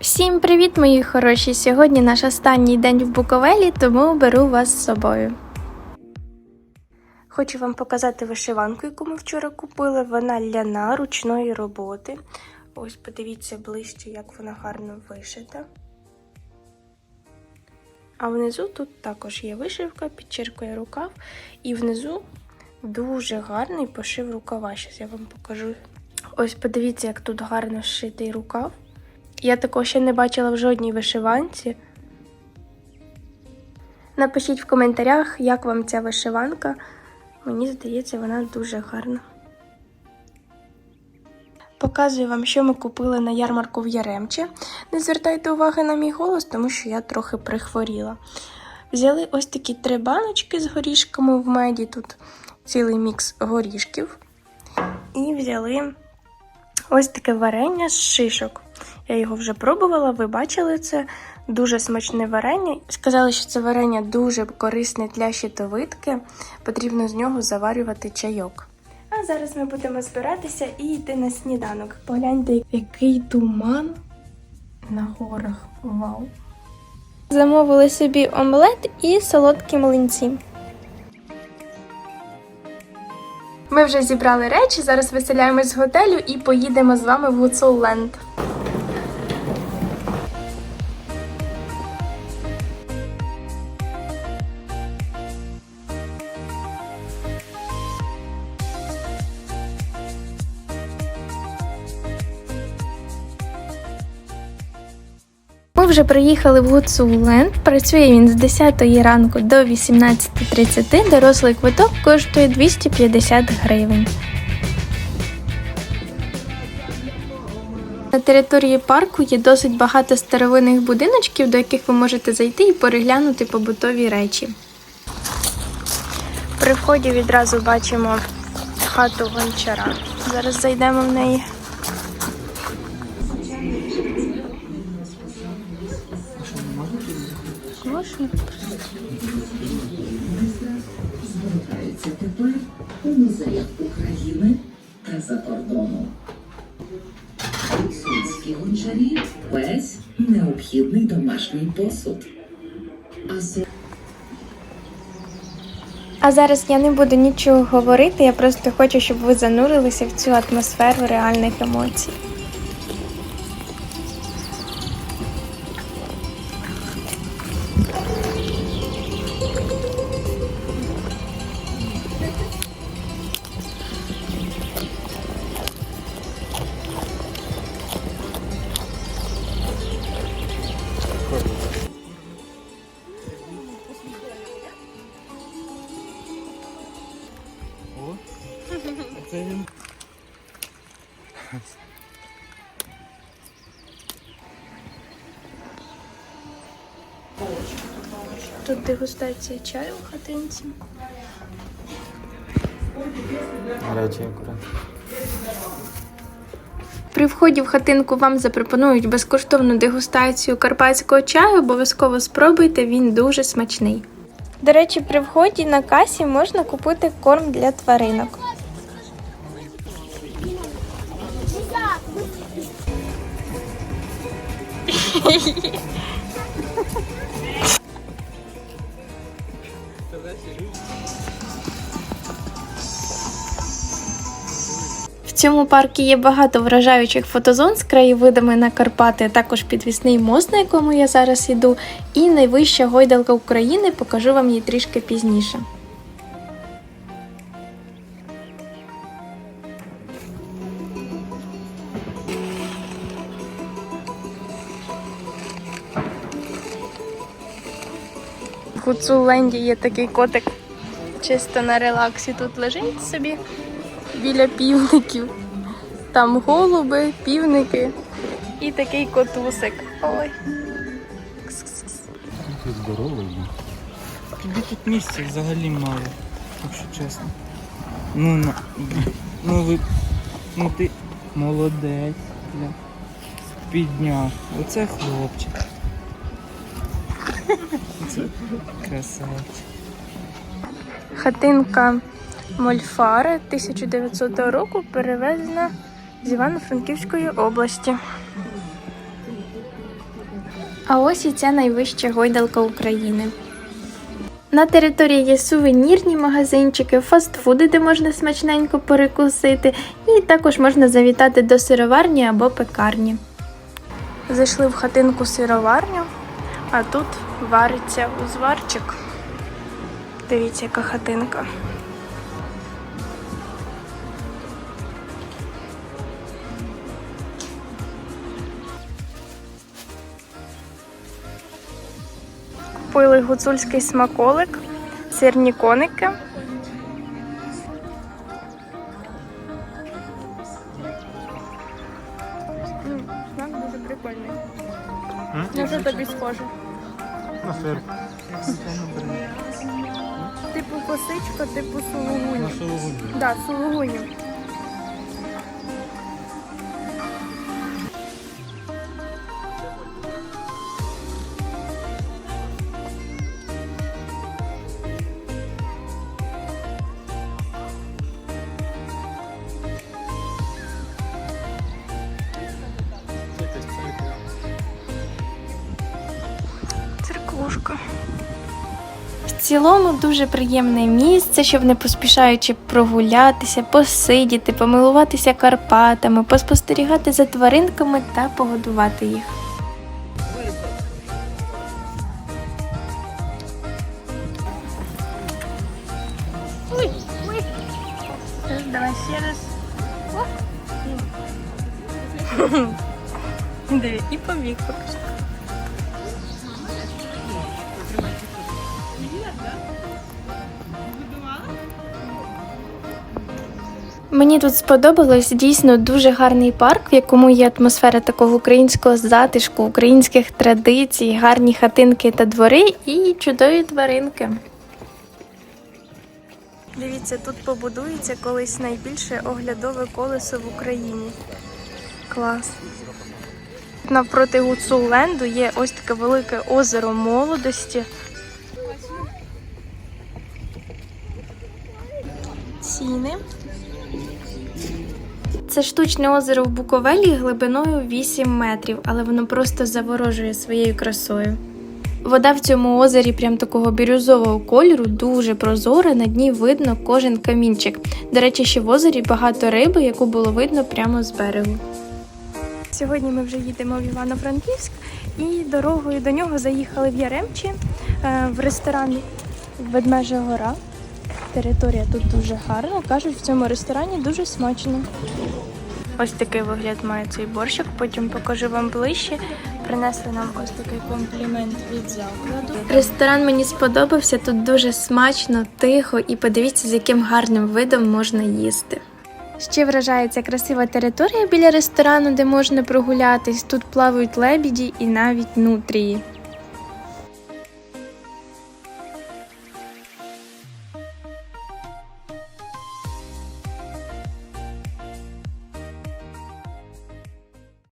Всім привіт, мої хороші! Сьогодні наш останній день в Буковелі, тому беру вас з собою. Хочу вам показати вишиванку, яку ми вчора купили. Вона ляна ручної роботи. Ось подивіться ближче, як вона гарно вишита. А внизу тут також є вишивка, підчеркує рукав, і внизу дуже гарний пошив рукава. Зараз я вам покажу. Ось подивіться, як тут гарно зшитий рукав. Я такого ще не бачила в жодній вишиванці. Напишіть в коментарях, як вам ця вишиванка. Мені здається, вона дуже гарна. Показую вам, що ми купили на ярмарку в Яремче. Не звертайте уваги на мій голос, тому що я трохи прихворіла. Взяли ось такі три баночки з горішками в меді. Тут цілий мікс горішків. І взяли ось таке варення з шишок. Я його вже пробувала, ви бачили це. Дуже смачне варення. Сказали, що це варення дуже корисне для щитовидки. Потрібно з нього заварювати чайок. А зараз ми будемо збиратися і йти на сніданок. Погляньте, який туман на горах. Вау! Замовили собі омлет і солодкі млинці. Ми вже зібрали речі, зараз виселяємось з готелю і поїдемо з вами в Гуцулленд. Вже приїхали в Гуцуленд. Працює він з 10 ранку до 18.30. Дорослий квиток коштує 250 гривень. На території парку є досить багато старовинних будиночків, до яких ви можете зайти і переглянути побутові речі. При вході відразу бачимо хату гончара. Зараз зайдемо в неї. Можна? Звертаються тепер у музеях України та за кордоном. Гуцульські гончарі весь необхідний домашній посуд. А зараз я не буду нічого говорити, я просто хочу, щоб ви занурилися в цю атмосферу реальних емоцій. Тут дегустація чаю в хатинці. Гарячий акурат. При вході в хатинку вам запропонують безкоштовну дегустацію карпатського чаю. Обов'язково спробуйте, він дуже смачний. До речі, при вході на касі можна купити корм для тваринок. В цьому парку є багато вражаючих фотозон з краєвидами на Карпати, також підвісний мост, на якому я зараз іду, і найвища гойдалка України. Покажу вам її трішки пізніше. В Гуцуленді є такий котик чисто на релаксі. Тут лежить собі біля півників. Там голуби, півники і такий котусик. Ой. Такий здоровий. Тобі тут місця взагалі мало, якщо чесно. Ну, на, ну ви. Ну ти молодець. Підняв. Оце хлопчик. Красавчик. Хатинка Мольфари 1900 року перевезена з Івано-Франківської області. А ось і ця найвища гойдалка України. На території є сувенірні магазинчики, фастфуди, де можна смачненько перекусити, і також можна завітати до сироварні або пекарні. Зайшли в хатинку сироварню, а тут вариться узварчик. Дивіться, яка хатинка. Купили гуцульський смаколик, сирні коники. Косичка, типу сулугунів. Да, сулугуні. Цілому дуже приємне місце, щоб не поспішаючи прогулятися, посидіти, помилуватися Карпатами, поспостерігати за тваринками та погодувати їх. Ой. Давай ще раз. Диви, і побіг поки Мені тут сподобалось дійсно дуже гарний парк, в якому є атмосфера такого українського затишку, українських традицій, гарні хатинки та двори і чудові тваринки. Дивіться, тут побудується колись найбільше оглядове колесо в Україні. Клас. Навпроти Гуцулленду є ось таке велике озеро молодості. Це штучне озеро в Буковелі глибиною 8 метрів, але воно просто заворожує своєю красою. Вода в цьому озері прям такого бірюзового кольору, дуже прозора, на дні видно кожен камінчик. До речі, ще в озері багато риби, яку було видно прямо з берегу. Сьогодні ми вже їдемо в Івано-Франківськ і дорогою до нього заїхали в Яремчі е, в ресторан Ведмежа Гора. Територія тут дуже гарна. Кажуть, в цьому ресторані дуже смачно. Ось такий вигляд має цей борщик, потім покажу вам ближче. Принесли нам ось такий комплімент від закладу. Ресторан мені сподобався, тут дуже смачно, тихо і подивіться, з яким гарним видом можна їсти. Ще вражає ця красива територія біля ресторану, де можна прогулятись. Тут плавають лебіді і навіть нутрії.